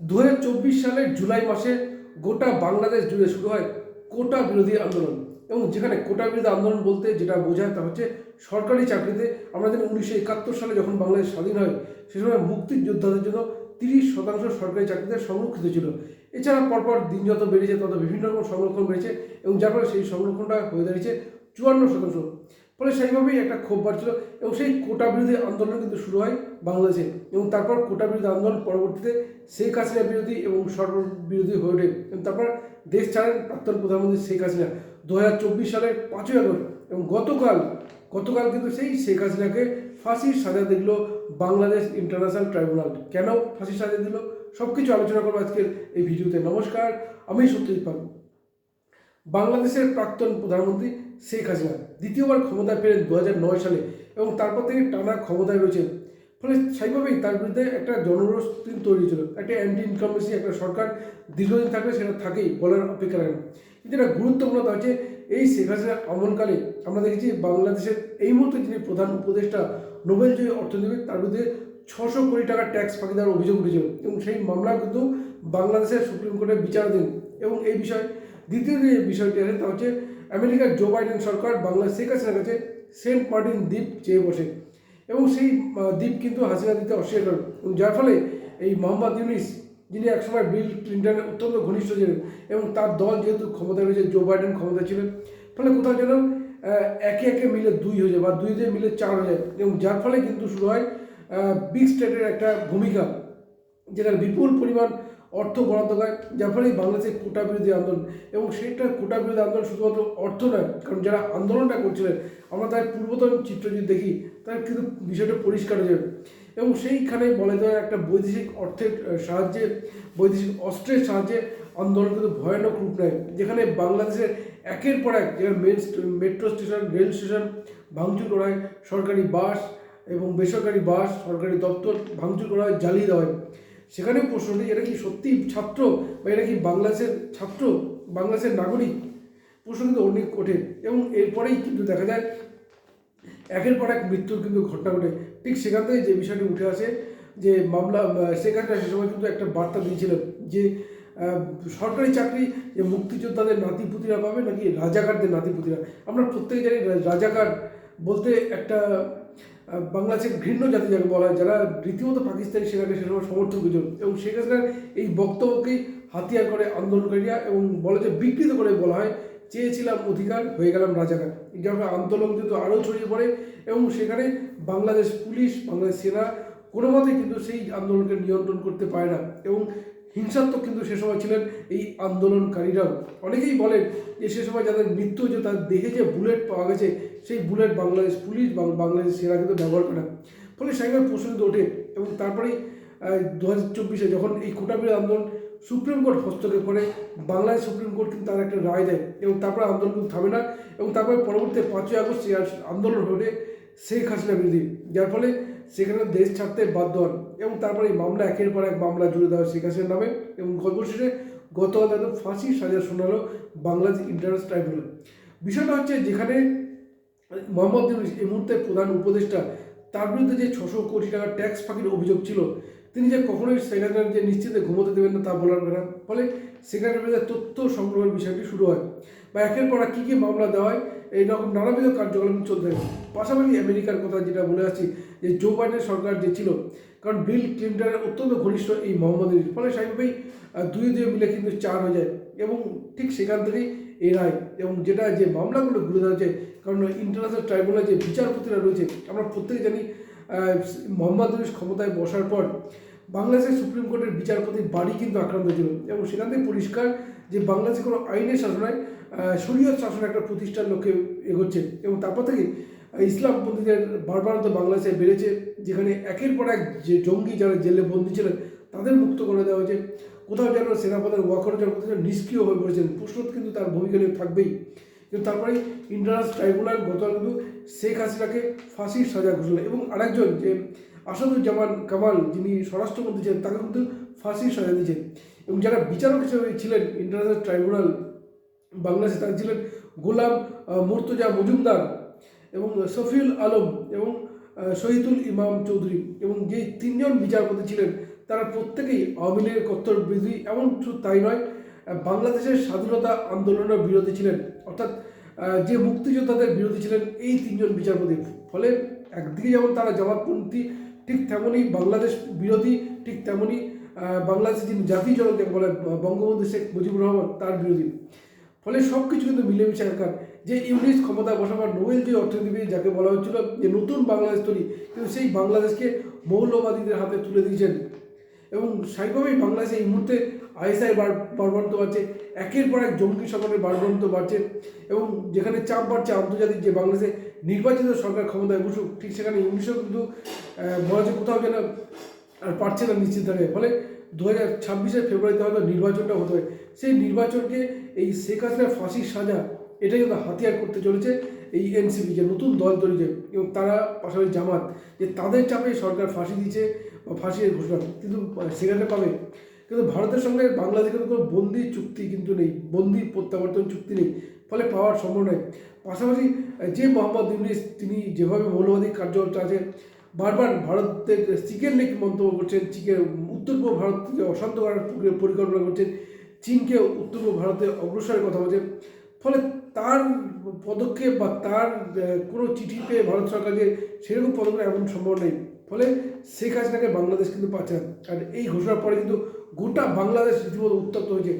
দু হাজার চব্বিশ সালের জুলাই মাসে গোটা বাংলাদেশ জুড়ে শুরু হয় কোটা বিরোধী আন্দোলন। এবং যেখানে কোটা বিরোধী আন্দোলন বলতে যেটা বোঝায় তা হচ্ছে সরকারি চাকরিতে আমাদের উনিশশো একাত্তর সালে যখন বাংলাদেশ স্বাধীন হয়, সে সময় মুক্তিযোদ্ধাদের জন্য তিরিশ শতাংশ সরকারি চাকরিতে সংরক্ষিত ছিল। এছাড়া পরপর দিন যত বেড়েছে তত বিভিন্ন রকম সংরক্ষণ বেড়েছে এবং যার ফলে সেই সংরক্ষণটা হয়ে দাঁড়িয়েছে চুয়ান্ন শতাংশ। ফলে সেইভাবেই একটা ক্ষোভ বাড়ছিল এবং সেই কোটা বিরোধী আন্দোলন কিন্তু শুরু হয় বাংলাদেশে এবং তারপর কোটা বিরোধী আন্দোলন পরবর্তীতে শেখ হাসিনা বিরোধী এবং সরকার বিরোধী হয়ে ওঠে। এবং তারপর দেশ ছাড়েন প্রাক্তন প্রধানমন্ত্রী শেখ হাসিনা। দু হাজার চব্বিশ সালের পাঁচই আগস্ট এবং গতকাল গতকাল কিন্তু সেই শেখ হাসিনাকে ফাঁসির সাজা দিল বাংলাদেশ ইন্টারন্যাশনাল ট্রাইব্যুনাল। কেন ফাঁসির সাজা দিল? সব কিছু আলোচনা করব আজকের এই ভিডিওতে। নমস্কার, আমি সত্যজিৎ পাল। বাংলাদেশের প্রাক্তন প্রধানমন্ত্রী শেখ হাসিনা। দ্বিতীয়বার ক্ষমতায় ফেরেন দু সালে এবং তারপর থেকে টানা ক্ষমতায় রয়েছেন। ফলে সেইভাবেই তার বিরুদ্ধে একটা জনরোষ তৈরি ছিল একটা অ্যান্টি ইনকামেন্সি একটা সরকার দীর্ঘদিন থাকলে সেটা থাকেই বলার অপেক্ষা রাখে না কিন্তু এটা গুরুত্বপূর্ণ তা হচ্ছে, এই শেখ হাসিনার আমলকালে আমরা দেখেছি বাংলাদেশের এই মুহূর্তে যিনি প্রধান উপদেষ্টা, নোবেলজয়ী অর্থনীতিবিদ, তার বিরুদ্ধে ছশো কোটি টাকার ট্যাক্স ফাঁকি দেওয়ার অভিযোগ উঠেছিল এবং সেই মামলা কিন্তু বাংলাদেশের সুপ্রিম কোর্টে বিচারাধীন। এবং এই বিষয়, দ্বিতীয় যে বিষয়টি আছে, তা হচ্ছে আমেরিকার জো বাইডেন সরকার বাংলাদেশ শেখ হাসিনার কাছে সেন্ট মার্টিন দ্বীপ চেয়ে বসে। এবং সেই দ্বীপ কিন্তু হাসিনা দিতে অস্বীকার করেন যার ফলে এই মোহাম্মদ ইউনিস, যিনি একসময় বিল ক্লিন্টনের অত্যন্ত ঘনিষ্ঠ ছিলেন এবং তার দল যেহেতু ক্ষমতায় রয়েছে জো বাইডেন ক্ষমতা ছিলেন, ফলে কোথাও যেন একে একে মিলে দুই হয়ে যায় বা দুই দিয়ে মিলে চার হয়ে যায়। এবং যার ফলে কিন্তু শুরু হয় বিগ স্টেটের একটা ভূমিকা যেখানে বিপুল পরিমাণ অর্থ বরাদ্দ হয় যার ফলে বাংলাদেশের কোটা বিরোধী আন্দোলন। এবং সেটা কোটা বিরোধী আন্দোলন শুধুমাত্র অর্থ নয়, কারণ যারা আন্দোলনটা করছিলেন, আমরা তার পূর্বতন চিত্র যদি দেখি, তার কিন্তু বিষয়টা পরিষ্কার হয়ে যাবে। এবং সেইখানে বলা যায় একটা বৈদেশিক অর্থের সাহায্যে, বৈদেশিক অস্ত্রের সাহায্যে আন্দোলন কিন্তু ভয়ানক রূপ নেয়, যেখানে বাংলাদেশের একের পর এক, যেখানে মেট্রো স্টেশন রেল স্টেশন ভাঙচুর করা হয়, সরকারি বাস এবং বেসরকারি বাস, সরকারি দপ্তর ভাঙচুর করা হয়, জ্বালিয়ে দেওয়া হয়। সেখানেও প্রশ্নটি এটা কি সত্যি ছাত্র বা এটা কি বাংলাদেশের ছাত্র, বাংলাদেশের নাগরিক? প্রশ্ন কিন্তু অনেক ওঠে এবং এরপরেই কিন্তু দেখা যায়, একের পর এক মৃত্যুর কিন্তু ঘটনা ঘটে। ঠিক সেখান থেকে যে বিষয়টি উঠে আসে, যে মামলা হাসিনা সে সময় কিন্তু একটা বার্তা দিয়েছিলেন যে সরকারি চাকরি যে মুক্তিযোদ্ধাদের নাতিপুতিরা পাবে নাকি রাজাকারদের নাতিপুতিরা? আমরা প্রত্যেকে জানি রাজাকার বলতে একটা বাংলাদেশের ঘৃণ্য জাতি যাকে বলা হয়, যারা রীতিমতো পাকিস্তানি সেনাকে সে সময় সমর্থন করেছিল। এবং হাসিনার এই বক্তব্যকেই হাতিয়ার করে আন্দোলনকারীরা এবং বলে যে বিকৃত করে বলা হয়, চেয়েছিলাম অধিকার, হয়ে গেলাম রাজাকার। যখন আন্দোলন কিন্তু আরও ছড়িয়ে পড়ে এবং সেখানে বাংলাদেশ পুলিশ, বাংলাদেশ সেনা কোনো মতেই কিন্তু সেই আন্দোলনকে নিয়ন্ত্রণ করতে পারে না। এবং হিংসাত্মক কিন্তু সে সময় ছিলেন এই আন্দোলনকারীরাও। অনেকেই বলেন যে সে সময় যাদের মৃত্যু হয়েছে, তার দেহে যে বুলেট পাওয়া গেছে, সেই বুলেট বাংলাদেশ পুলিশ বাংলাদেশ সেরা কিন্তু ব্যবহার করে ফলে সেইভাবে প্রশ্ন কিন্তু ওঠে এবং তারপরেই দু হাজার চব্বিশে যখন এই কোটাবির আন্দোলন সুপ্রিম কোর্ট হস্তক্ষেপ করে, বাংলাদেশ সুপ্রিম কোর্ট কিন্তু তার একটা রায় দেয় এবং তারপরে আন্দোলন কিন্তু থামে না এবং তারপরে পরবর্তী পাঁচই আগস্ট আন্দোলন হয়ে শেখ হাসিনা বিরোধী। যার ফলে সেখানে দেশ ছাড়তে বাধ্য হন। এবং তারপরে এই মামলা, একের পর এক মামলা জুড়ে দেওয়া শেখ হাসিনার নামে। এবং সর্বশেষে গতকাল তাদের ফাঁসির সাজা শোনালো বাংলাদেশ ইন্টারন্যাশনাল ট্রাইব্যুনাল। বিষয়টা হচ্ছে যেখানে মোহাম্মদ ইউনুস এই মুহূর্তে প্রধান উপদেষ্টা, তার বিরুদ্ধে যে ছশো কোটি টাকার ট্যাক্স ফাঁকির অভিযোগ ছিল, তিনি যে কখনোই সেখানে যে নিশ্চিতে ঘুমোতে দেবেন না তা বলার কথা ফলে সেখানে বিরুদ্ধে তথ্য সংগ্রহের বিষয়টি শুরু হয় বা একের পর কী কী মামলা দেওয়া হয়, এইরকম নানাবিধ কার্যকলাপ চলতে পাশাপাশি আমেরিকার কথা যেটা বলে আসছি যে জো বাইডেন সরকার যে ছিল কারণ বিল ক্লিন্টনের অত্যন্ত ঘনিষ্ঠ এই মোহাম্মদ ইউনুস ফলে স্বাভাবিকভাবেই দুই দুই মিলে কিন্তু চার হয়ে যায় এবং ঠিক সেখান থেকেই এই রায় এবং যেটা যে মামলাগুলো ঘুরে দেওয়া যায় কারণ ইন্টারন্যাশনাল ট্রাইব্যুনালে যে বিচারপতিরা রয়েছে আমরা প্রত্যেকে জানি মোহাম্মদ ইউনুস ক্ষমতায় বসার পর বাংলাদেশের সুপ্রিম কোর্টের বিচারপতির বাড়ি কিন্তু আক্রান্ত ছিল এবং সেখান থেকে পরিষ্কার যে বাংলাদেশে কোনো আইনের শাসনায় আহ, শরীয়ত শাসন একটা প্রতিষ্ঠার লক্ষ্যে এগোচ্ছে। এবং তারপর থেকে ইসলামপন্থীদের বারবারত বাংলাদেশে বেড়েছে, যেখানে একের পর এক যে জঙ্গি যারা জেলে বন্দী ছিলেন, তাদের মুক্ত করে দেওয়া হয়েছে। কোথাও যেন সেনাপদের ওয়াকর যেন কোথাও যেন নিষ্ক্রিয় হয়ে পড়েছেন। প্রশ্ন কিন্তু তার ভূমিকা নিয়ে থাকবেই। কিন্তু তারপরে ইন্টারন্যাশনাল ট্রাইব্যুনাল গতকাল কিন্তু শেখ হাসিনাকে ফাঁসির সাজা ঘোষণা এবং আরেকজন যে আসাদুজ্জামান কামাল, যিনি স্বরাষ্ট্রমন্ত্রী ছিলেন তাকে কিন্তু ফাঁসির সাজা দিয়েছেন এবং যারা বিচারক হিসেবে ছিলেন ইন্টারন্যাশনাল ট্রাইব্যুনাল, বাংলাদেশে তারা ছিলেন গোলাম মুর্তজা মজুমদার এবং সফিউল আলম এবং শহীদুল ইমাম চৌধুরী এবং যে তিনজন বিচারপতি ছিলেন তারা প্রত্যেকেই আওয়ামী লীগের কত্তর বিরোধী এমন শুধু তাই নয় বাংলাদেশের স্বাধীনতা আন্দোলনের বিরোধী ছিলেন। অর্থাৎ যে মুক্তিযোদ্ধাদের বিরোধী ছিলেন এই তিনজন বিচারপতি। ফলে একদিকে যেমন তারা জামাতপন্থী ঠিক তেমনই বাংলাদেশ বিরোধী ঠিক তেমনই আহ, বাংলাদেশের যিনি জাতীয় জনক বলে বঙ্গবন্ধু শেখ মুজিবুর রহমান তার বিরোধী। ফলে সব কিছু কিন্তু মিলেমিশে একাকার যে ইউনিস ক্ষমতা বসাবার নোবেল যে অর্থনীতিবিদ যাকে বলা হচ্ছিল যে নতুন বাংলাদেশ তৈরি, কিন্তু সেই বাংলাদেশকে মৌলবাদীদের হাতে তুলে দিয়েছেন। এবং স্বাভাবিকভাবেই বাংলাদেশে এই মুহূর্তে আইএসআই বাড়বন্ত বাড়ছে, একের পর এক জঙ্গি সংগঠনের বাড়বন্ত বাড়ছে, এবং যেখানে চাপ বাড়ছে আন্তর্জাতিক যে বাংলাদেশে নির্বাচিত সরকার ক্ষমতায় বসুক, ঠিক সেখানে ইংলিশও কিন্তু মনে হচ্ছে কোথাও যেন আর পারছে না নিশ্চিতভাবে ফলে দু হাজার ছাব্বিশের ফেব্রুয়ারিতে হয়তো নির্বাচনটা হতে হয় সেই নির্বাচনকে এই শেখ হাসিনার ফাঁসির সাজা, এটাই কিন্তু হাতিয়ার করতে চলেছে এই এনসিপি যে নতুন দল তৈরি যে, এবং তারা পাশাপাশি জামাত, যে তাদের চাপে সরকার ফাঁসি দিচ্ছে বা ফাঁসির ঘোষণা। কিন্তু সেখানে পাবে। কিন্তু ভারতের সঙ্গে বাংলাদেশের কোনো বন্দি চুক্তি কিন্তু নেই, বন্দি প্রত্যাবর্তন চুক্তি নেই, ফলে পাওয়ার সম্ভব নয় পাশাপাশি যে মোহাম্মদ ইউনিস, তিনি যেভাবে মৌলবাদী কার্যকর আছে বারবার ভারতের চিকেন লেক মন্তব্য করছেন, চিকেন উত্তর পূর্ব ভারতকে অশান্ত করার পরিকল্পনা করছেন, চীনকে উত্তর পূর্ব ভারতে অগ্রসরের কথা বলছেন। ফলে তার পদক্ষেপ বা তার কোনো চিঠি পেয়ে ভারত সরকার যে সেরকম পদক্ষেপ, এমন সম্ভব নেই। ফলে শেখ হাসিনাকে বাংলাদেশ কিন্তু পাচ্ছে আর এই ঘোষণার পরে কিন্তু গোটা বাংলাদেশ রীতিমতো উত্তপ্ত হয়েছে।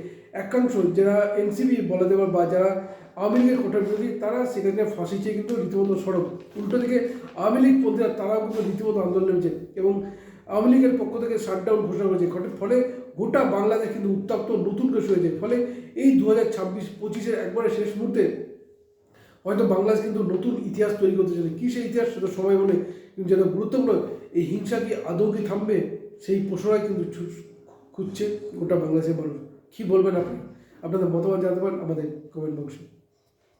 একাংশ যারা এনসিবি বলা দেওয়ার বা যারা আওয়ামী লীগের কোটা বিরোধী তারা সেখানে ফাঁসি চেয়ে কিন্তু রীতিমতো সড়ক উল্টো দিকে আওয়ামী লীগ পন্থীরা তারাও কিন্তু রীতিমতো আন্দোলন নেমেছে এবং আওয়ামী লীগের পক্ষ থেকে শাটডাউন ঘোষণা করেছে। ফলে গোটা বাংলাদেশ কিন্তু উত্তপ্ত, নতুন করে হয়েছে। ফলে এই দু হাজার ছাব্বিশ পঁচিশের একবারে শেষ মুহূর্তে হয়তো বাংলাদেশ কিন্তু নতুন ইতিহাস তৈরি করতে চলেছে কী সেই ইতিহাস সেটা সবাই বলে, কিন্তু যেটা গুরুত্বপূর্ণ, এই হিংসা কি আদৌ কি থামবে? সেই প্রশ্নটাই কিন্তু খুঁজছে গোটা বাংলাদেশের মানুষ। কী বলবেন আপনি? আপনাদের মতামত জানাতে পারেন আমাদের কমেন্ট বক্সে